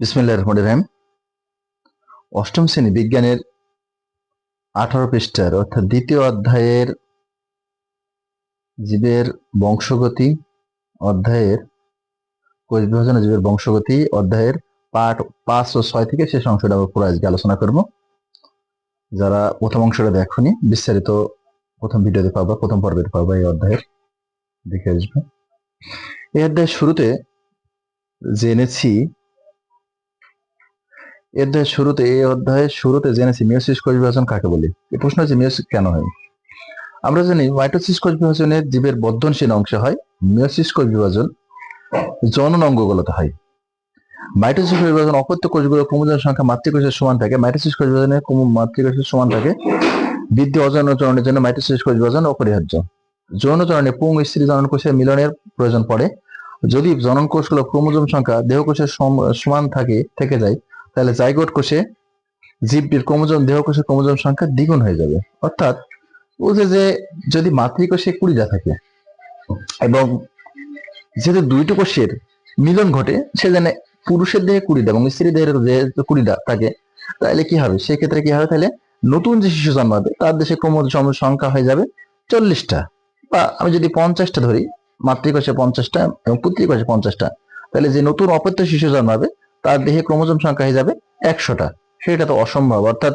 বিসমিল্লাহ রহমান রহিম। অষ্টম শ্রেণি বিজ্ঞানের আঠারো পৃষ্ঠার, অর্থাৎ দ্বিতীয় অধ্যায়ের জীবের বংশগতি, অধ্যায়ের কোষ বিভাজন জীবের বংশগতি, অধ্যায়ের পাঠ পাঁচ ও ছয় থেকে শেষ অংশটা আমরা পুরো আজকে আলোচনা করব। যারা প্রথম অংশটা দেখনি, বিস্তারিত প্রথম ভিডিওতে পাবা, প্রথম পর্বের পাবা এই অধ্যায়ের, দেখে আসবে। এই অধ্যায়ের শুরুতে জেনেছি অধ্যায়ের শুরুতে, এই অধ্যায়ের শুরুতে জেনেছি মিওসিস কোষ বিভাজন কাকে বলে। এই প্রশ্ন হচ্ছে মিওসিস কেন হয়? আমরা জানি মাইটোসিস কোষ বিভাজনের জীবের বর্ধনশীল অংশ হয় মিওসিস কোষ বিভাজন জনন অঙ্গগুলোতে হয়। মাইটোসিস কোষ বিভাজন অপত্য কোষগুলো ক্রোমোজোম সংখ্যা মাতৃকোষের সমান থাকে, মাইটোসিস কোষ বিভাজনের ক্রোমো- মাতৃকোষের সমান থাকে, বৃদ্ধি অজনচরণের জন্য মাইটোসিস কোষ বিভাজন অপরিহার্য। যৌন যৌনচরণে পুং স্ত্রী জনন কোষের মিলনের প্রয়োজন পড়ে। যদি জনন কোষগুলো ক্রোমোজোম সংখ্যা দেহকোষের সম- সমান থাকে, থেকে যায় তাহলে জাইগোট কোষে জীবটির ক্রোমোজোম, দেহকোষের ক্রোমোজোম সংখ্যা দ্বিগুণ হয়ে যাবে। অর্থাৎ বলছে যে যদি মাতৃকোষে কুড়িটা থাকে এবং যেহেতু দুইটি কোষের মিলন ঘটে, সে সেখানে পুরুষের দেহে কুড়িটা এবং স্ত্রী দেহের যেহেতু কুড়িটা থাকে, তাহলে কি হবে? সেক্ষেত্রে কি হবে? তাহলে নতুন যে শিশু জন্মাবে তার দেশে ক্রোমোজোম সংখ্যা হয়ে যাবে চল্লিশটা বা আমি যদি পঞ্চাশটা ধরি, মাতৃকোষে পঞ্চাশটা এবং পুত্রিকোষে পঞ্চাশটা, তাহলে যে নতুন অপত্য শিশু জন্মাবে তার দেহে ক্রোমোজোম সংখ্যা হয়ে যাবে একশোটা। সেটা তো অসম্ভব, অর্থাৎ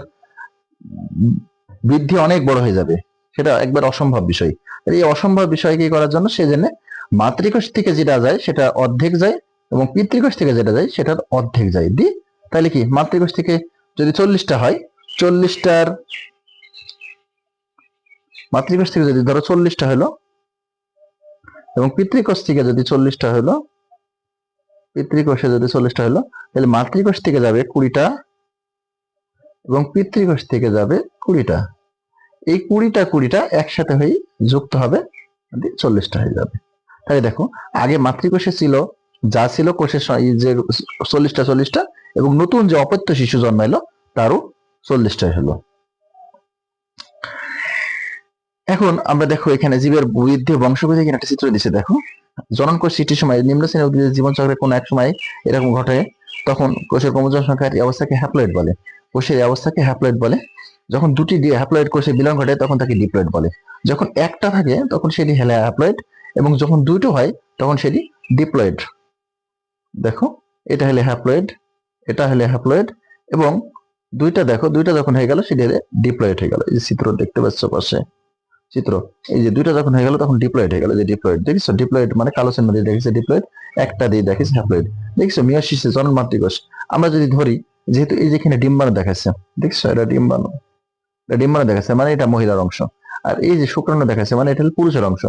বৃদ্ধি অনেক বড় হয়ে যাবে। সেটা একবার অসম্ভব বিষয়। এই অসম্ভব বিষয় কি করার জন্য? সেজন্য মাতৃকোষ থেকে যেটা যায়, সেটা অর্ধেক যায় এবং পিতৃকোষ থেকে যেটা যায়, সেটার অর্ধেক যায়। দি তাহলে কি? মাতৃকোষ থেকে যদি চল্লিশটা হয়, চল্লিশটার মাতৃকোষ থেকে যদি ধরো চল্লিশটা হলো এবং পিতৃকোষ থেকে যদি চল্লিশটা হলো পিতৃকোষে যদি চল্লিশটা হলো, তাহলে মাতৃকোষ থেকে যাবে কুড়িটা এবং পিতৃকোষ থেকে যাবে কুড়িটা। এই কুড়িটা কুড়িটা একসাথে হয়ে যুক্ত হবে চল্লিশটা হয়ে যাবে। তাই দেখো, আগে মাতৃকোষে ছিল, যা ছিল কোষের যে চল্লিশটা চল্লিশটা এবং নতুন যে অপত্য শিশু জন্মাইলো, তারও চল্লিশটাই হলো। এখন আমরা দেখো এখানে জীবের বৃদ্ধি ও বংশগতি এখানে একটা চিত্র দিছে, দেখো। জনন কোষ সৃষ্টির সময় নিম্ন শ্রেণির উদ্ভিদের জীবন চক্রে কোনো এক সময় এরকম ঘটে, তখন কোষের ক্রোমোজোম সংখ্যার এই অবস্থাকে হ্যাপ্লয়েড বলে। কোষের এই অবস্থাকে হ্যাপ্লয়েড বলে। যখন দুটি হ্যাপ্লয়েড কোষে বিলন ঘটে, তখন তাকে ডিপ্লয়েড বলে। যখন একটা থাকে, তখন সেটি হেলে হ্যাপ্লয়েড এবং যখন দুটো হয়, তখন সেটি ডিপ্লয়েড দেখো, এটা হলে হ্যাপ্লয়েড এটা হলে হ্যাপ্লয়েড এবং দুইটা দেখো, দুইটা যখন হয়ে গেল, সেটি হলে ডিপ্লয়েড হয়ে গেল। এই চিত্র দেখতে পাচ্ছ পাশে। চিত্র। এই যে দুইটা যখন হয়ে গেল, তখন ডিপ্লয়েড হয়ে গেল যে ডিপ্লয়েড দেখিস ডিপ্লয়েড মানে কালো চিহ্ন দিয়ে দেখিস ডিপ্লয়েড একটা দিয়ে দেখিস হ্যাপ্লয়েড দেখিস মিয়াসিসে জনন মাতৃকোষ আমরা যদি ধরি, যেহেতু এই যেখানে ডিম্বাণু দেখাচ্ছে দেখছ? এটা ডিম্বাণু। এটা ডিম্বাণু দেখাচ্ছে মানে এটা মহিলার অংশ। আর এই যে শুক্রাণু দেখাচ্ছে মানে এটা হলো পুরুষের অংশ।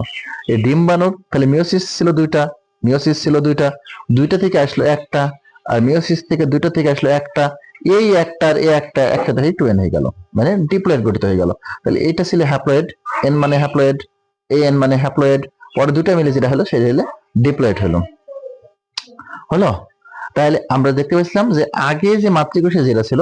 এই ডিম্বাণুর তাহলে মিওসিস ছিল দুইটা মিওসিস ছিল দুইটা দুইটা থেকে আসলো একটা, আর মিওসিস থেকে দুইটা থেকে আসলো একটা। এই একটার এই একটা একসাথে হয়ে টুয়েন হয়ে গেল। মানে ডিপ্লয়েড গঠিত হয়ে গেল। তাহলে এটা ছিল হ্যাপ্লয়েড এন মানে হ্যাপ্লয়েড এ এন মানে হ্যাপ্লয়েড পরে দুটা মিলে যেটা হলো সেটা হলো ডিপ্লয়েড হলো। হলো? তাহলে আমরা দেখতে পাচ্ছিলাম যে আগে যে মাতৃকোষে যেটা ছিল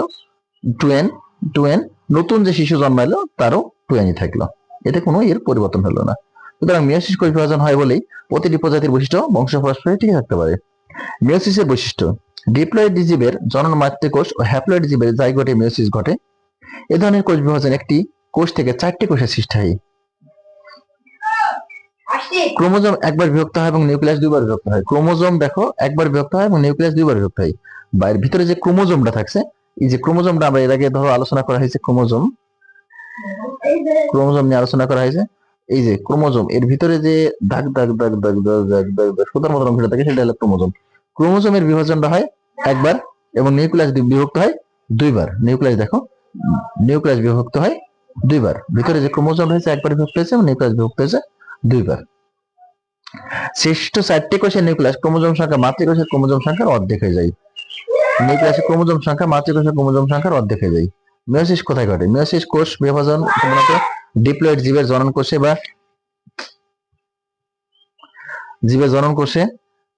টুয়েন টুয়েন নতুন যে শিশু জন্মাইলো তারও টুয়েনই থাকল। এতে কোনো এর পরিবর্তন হলো না। সুতরাং মিয়োসিস কোষ বিভাজন হয় বলেই প্রতিটি প্রজাতির বৈশিষ্ট্য বংশ পরস্পরে টিকে থাকতে পারে। মিয়োসিসের বৈশিষ্ট্য ডিপ্লয়েড জীবের জনন মাতৃকোষ ও হ্যাপ্লয়েড জীবের জাইগোটে মিয়োসিস ঘটে। এ ধরনের কোষ বিভাজন একটি কোষ থেকে চারটি কোষে সৃষ্টি হয়। ক্রোমোজোম একবার বিভক্ত হয় এবং নিউক্লিয়াস দুইবার বিভক্ত হয়। ক্রোমোজোম দেখো একবার বিভক্ত হয় এবং নিউক্লিয়াস দুইবার বিভক্ত হয়। বাইরের ভিতরে যে ক্রোমোজোমটা থাকছে এই যে ক্রোমোজোমটা আমরা এর আগে ধরো আলোচনা করা হয়েছে ক্রোমোজোম। ক্রোমোজোম নিয়ে আলোচনা করা হয়েছে। এই যে ক্রোমোজোম এর ভিতরে যে দাগ দাগ দাগ দাগ দাগ দাগ দাগ দাগ সুতার মতো অংশটা থাকে সেটা হলো ক্রোমোজোম। ক্রোমোজোমের বিভাজনটা হয় একবার এবং নিউক্লিয়াস বিভক্ত হয় দুইবার। নিউক্লিয়াস দেখো নিউক্লিয়াস বিভক্ত হয় দুইবার। ভিতরে যে ক্রোমোজোম রয়েছে, একবার বিভক্ত হয়েছে, এবং নিউক্লিয়াস বিভক্ত হয়েছে, দুইবার। শ্রেষ্ঠ চারটি কোষের নিউক্লিয়াস ক্রোমোজোম সংখ্যা মাতৃকোষের ক্রোমোজোম সংখ্যার অর্ধেক হয়ে যায়। নিউক্লিয়াসের ক্রোমোজোম সংখ্যা মাতৃকোষের ক্রোমোজোম সংখ্যার অর্ধেক হয়ে যায়। মিয়োসিস কোথায় ঘটে? মিয়োসিস কোষ বিভাজন সাধারণত ডিপ্লয়েড জীবের জনন কোষে বা জীবের জনন কোষে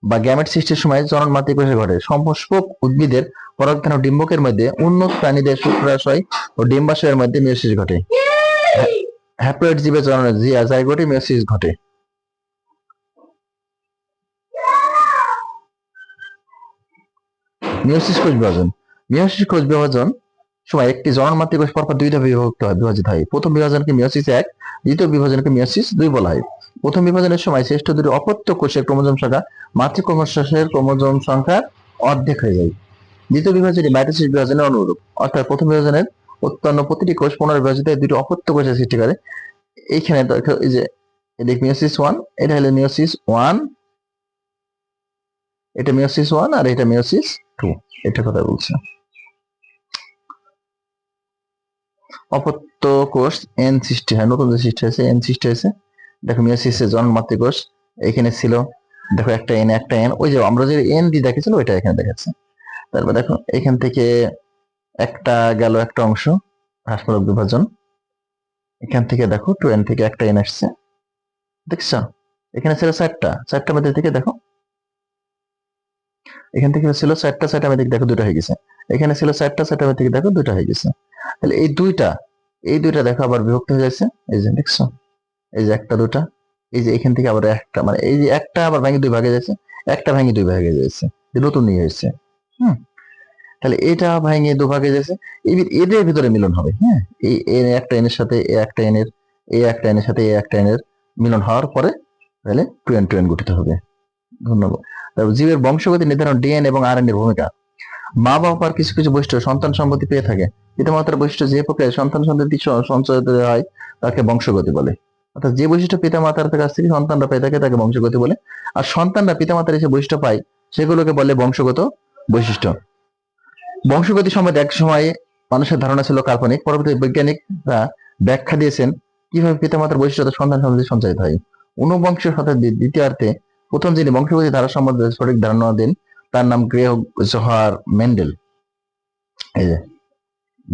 বা গ্যামেট সৃষ্টির সময় জনন মাতৃকোষে ঘটে। সম্পুষ্পক উদ্ভিদের পরাগধান ডিম্বকের মধ্যে উন্নত প্রাণীদের শুক্রাশয় ও ডিম্বাশয়ের মধ্যে মিয়োসিস ঘটে। হ্যাপ্লয়েড জীবের জননে জাইগোটে মিয়োসিস ঘটে। মিওসিস কোষ বিভাজন। মিওসিস কোষ বিভাজন সময় একটি জননমাতৃক কোষ পরপর দুইটা বিভক্ত হয়, বিভাজিত হয়। প্রথম বিভাজনকে মিওসিস এক, দ্বিতীয় বিভাজনকে মিওসিস দুই বলা হয়। প্রথম বিভাজনের সময় শ্রেষ্ঠ দুটি অপত্য কোষের ক্রোমোজোম সংখ্যা মাতৃক্রোমোশের ক্রোমোজোম সংখ্যার অর্ধেক হয়ে যায়। দ্বিতীয় বিভাজনটি মাইটোসিস বিভাজনের অনুরূপ। অর্থাৎ প্রথম বিভাজনের উৎপন্ন প্রতিটি কোষ পুনর্বিভাজিত দুটি অপত্য কোষের সৃষ্টি করে। এইখানে এই যে মিওসিস ওয়ান, এটা হলো মিওসিস ওয়ান, এটা মিওসিস ওয়ান আর এটা মিওসিস টু, এটা কথা বলছে। অপত্য কোষ এন সৃষ্টি হয়, নতুন যে সৃষ্টি হয়েছে, এন সৃষ্টি হয়েছে। দেখো মিওসিসের জন্মাত্রিক কোষ এখানে ছিল, দেখো একটা এন একটা এন ওই যে আমরা যে এন দিয়ে দেখেছিল ওইটা এখানে দেখাচ্ছে। তারপর দেখো, এখান থেকে একটা গেল একটা অংশ হ্রাসমূলক বিভাজন। এখান থেকে দেখো টু এন থেকে একটা এন আসছে। দেখছ? এখানে ছিল চারটা চারটা মধ্যে থেকে দেখো। এখান থেকে ছিল চারটা চারটা মধ্যে দেখো দুটো হয়ে গেছে। এখানে ছিল চারটা চারটা মধ্যে থেকে দেখো দুটো হয়ে গেছে। তাহলে এই দুইটা এই দুইটা দেখো আবার বিভক্ত হয়ে যাচ্ছে। এই যে, দেখছ? এই যে একটা, দুটা, এই যে এখান থেকে আবার একটা মানে এই যে একটা আবার ভেঙে দুই ভাগে যাচ্ছে, একটা ভেঙে দুই ভাগে যাচ্ছে নতুন নিয়ে এসেছে, হুম? তাহলে এটা ভেঙে দু ভাগে যাচ্ছে এদের ভিতরে মিলন হবে হ্যাঁ? এই একটা এনের সাথে এ একটা এনের এ একটা এনের সাথে এ একটা এনের মিলন হওয়ার পরে তাহলে টুয়েন টুয়েন গঠিত হবে। ধন্যবাদ। জীবের বংশগতি নির্ধারণ, ডিএন এবং আর এর ভূমিকা। মা বাবার কিছু কিছু বৈশিষ্ট্য সন্তান সম্পত্তি পেয়ে থাকে। পিতামাতার বৈশিষ্ট্য যে প্রক্রিয়ায় সন্তান সন্ততি সঞ্চয় হয়, তাকে বংশগতি বলে। অর্থাৎ যে বৈশিষ্ট্য পিতামাতার কাছ থেকে সন্তানরা পেয়ে থাকে তাকে বংশগতি বলে। আর সন্তানরা পিতামাতার এসে বৈশিষ্ট্য পায়, সেগুলোকে বলে বংশগত বৈশিষ্ট্য। বংশগতি সম্বন্ধে এক সময় মানুষের ধারণা ছিল কাল্পনিক, পরবর্তী বৈজ্ঞানিকরা ব্যাখ্যা দিয়েছেন কীভাবে পিতামাতার বৈশিষ্ট্য সন্তান সম্বন্ধে সঞ্চারিত হয়। ঊনবিংশ শতাব্দীর দ্বিতীয়ার্ধে প্রথম যিনি বংশগতি ধারা সম্বন্ধে সঠিক ধারণা দেন, তার নাম গ্রেহ জোহার মেন্ডেল। এই যে,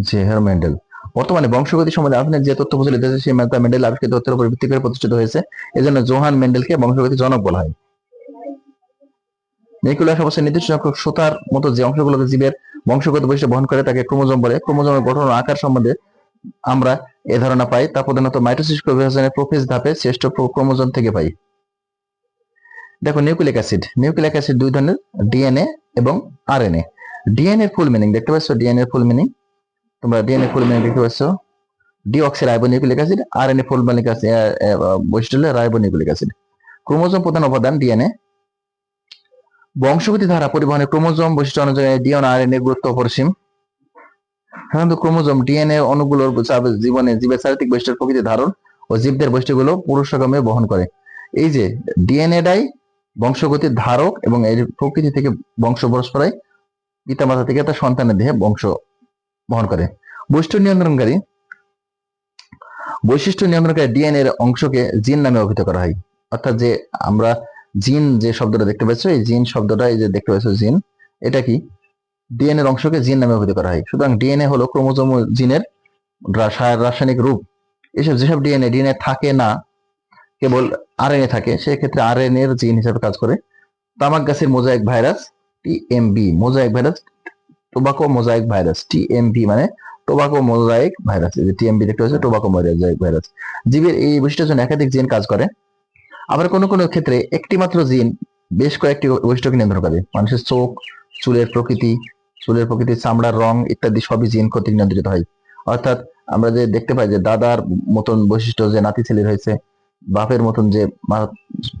জেহার মেন্ডেল। বর্তমানে বংশগতি সম্বন্ধে আধুনিক যে তথ্য প্রচলিত আছে সেই মেধা মেন্ডেল আবিষ্কৃত তথ্যের উপর ভিত্তি করে প্রতিষ্ঠিত হয়েছে, এজন্য জোহান মেন্ডেলকে বংশগতি জনক বলা হয়। নিউক্লিয়াস অবশ্যই নির্দিষ্ট সংখ্যক সুতার মতো যে অংশগুলোকে জীবের বংশগত বৈশিষ্ট্য বহন করে, তাকে ক্রোমোজোম বলে। ক্রোমোজোমের গঠন ও আকার সম্বন্ধে আমরা এ ধারণা পাই। তা প্রধানত মাইটোসিস বিভাজনের প্রোফেজ ধাপে শ্রেষ্ঠ ক্রোমোজোম থেকে পাই। দেখো, নিউক্লিক অ্যাসিড। নিউক্লিক অ্যাসিড দুই ধরনের, ডিএনএ এবং আরএনএ। ডিএনএ ফুল মিনিং দেখতে পাচ্ছ? ডিএনএ ফুল মিনিং তোমরা ডিএনএ মিনিং দেখতে পাচ্ছ? Deoxyribonucleic acid RNA full meaning acid বৈশিষ্ট্য হলো রাইবোনিউক্লিক অ্যাসিড ক্রোমোজোম প্রধান উপাদান ডিএনএ বংশগতি ধারা পরিবহনে ক্রোমোজোম বৈশিষ্ট্য অনুযায়ী ডিএনএ আরএনএ গুরুত্ব অপরিসীম। সাধারণত ক্রোমোজোম ডিএনএ অণুগুলোর জীবনে জীবের চারিত্রিক বৈশিষ্ট্যের প্রকৃতি ধারণ ও জীবদের বৈশিষ্ট্যগুলো পুরুষক্রমে বহন করে। এই যে ডিএনএটাই বংশগতির ধারক এবং এর প্রকৃতি থেকে বংশ পরস্পরাই পিতামাতা থেকে তার সন্তানের দেহে বংশ বহন করে। বৈশিষ্ট্য নিয়ন্ত্রণকারী বৈশিষ্ট্য নিয়ন্ত্রণকারী ডিএনএ এর অংশকে জিন নামে অভিহিত করা হয়। অর্থাৎ যে আমরা জিন যে শব্দটা দেখতে পাচ্ছ, এই জিন শব্দটা এই যে দেখতে পাচ্ছ জিন এটা কি? ডিএনএ এর অংশকে জিন নামে অভিহিত করা হয়। সুতরাং ডিএনএ হলো ক্রোমোজোম জিনের রাসায়নিক রূপ। এসব যেসব ডিএনএ ডিএনএ থাকে না, কেবল আরএনএ থাকে, সেক্ষেত্রে আরএনএ এর জিন হিসেবে কাজ করে। তামাক গাছের mosaic virus TMB mosaic virus tobacco mosaic virus TMB মানে টোবাকো মোজাইক ভাইরাস এই যে টিএমবি দেখতে পাচ্ছ টোবাকো মোজাইক ভাইরাস জীবের এই বৈশিষ্ট্যের জন্য একাধিক জিন কাজ করে। আবার কোনো কোনো ক্ষেত্রে একটি মাত্র জিন বেশ কয়েকটি বৈশিষ্ট্যকে নিয়ন্ত্রণ করে মানুষের চোখ, চুলের প্রকৃতি চুলের প্রকৃতি চামড়ার রং ইত্যাদি সবই জিন কর্তৃক নিয়ন্ত্রিত হয়। অর্থাৎ আমরা যে দেখতে পাই যে দাদার মতন বৈশিষ্ট্য যে নাতি ছেলের হয়েছে, বাপের মতন যে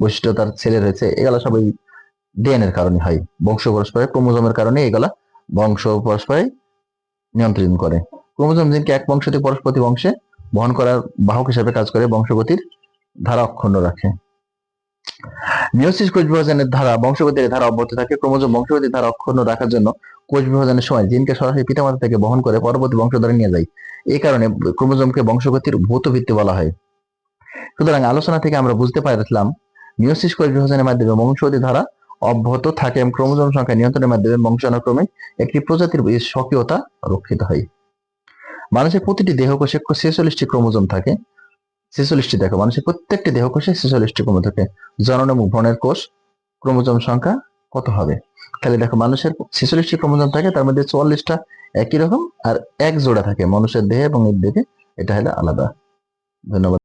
বৈশিষ্ট্য তার ছেলের হয়েছে, এগুলা সবই ডিএনএর কারণে হয়। বংশ পরস্পরে ক্রোমোজোমের কারণে এগুলা বংশ পরস্পরে নিয়ন্ত্রণ করে। ক্রোমোজোম জিনকে এক বংশ থেকে পরস্পতি বংশে বহন করার বাহক হিসেবে কাজ করে, বংশগতির ধারা অক্ষুণ্ণ রাখে। মিওসিস কোষ বিভাজনের ধারা বংশগতির ধারা অব্যাহত থাকে। ক্রোমোজোম বংশগতির ধারা অক্ষুণ্ণ রাখার জন্য কোষ বিভাজনের সময় জিনকে সরাসরি পিতামাতা থেকে বহন করে পরবর্তী বংশধরে নিয়ে যায়। এই কারণে ক্রোমোজোমকে বংশগতির ভৌত ভিত্তি বলা হয়। সুতরাং আলোচনা থেকে আমরা বুঝতে পারলাম মিওসিস কোষ বিভাজনের মাধ্যমে বংশগতি ধারা অব্যাহত থাকে এবং ক্রোমোজোম সংখ্যা নিয়ন্ত্রণের মাধ্যমে বংশানুক্রমে একটি প্রজাতির স্বকীয়তা রক্ষিত হয়। মানুষের প্রতিটি দেহকোষে ছেচল্লিশটি ক্রোমোজোম থাকে। ছেচল্লিশটি দেখো, মানুষের প্রত্যেকটি দেহকোষে ছেচল্লিশটি ক্রোমোজোম থাকে। জনন এবং ভ্রণের কোষ, ক্রোমোজোম সংখ্যা কত হবে? তাহলে দেখো, মানুষের ছেচল্লিশটি ক্রোমোজোম থাকে, তার মধ্যে চুয়াল্লিশটা একই রকম আর এক জোড়া থাকে। মানুষের দেহে এবং এর দেহে এটা হলো আলাদা। ধন্যবাদ।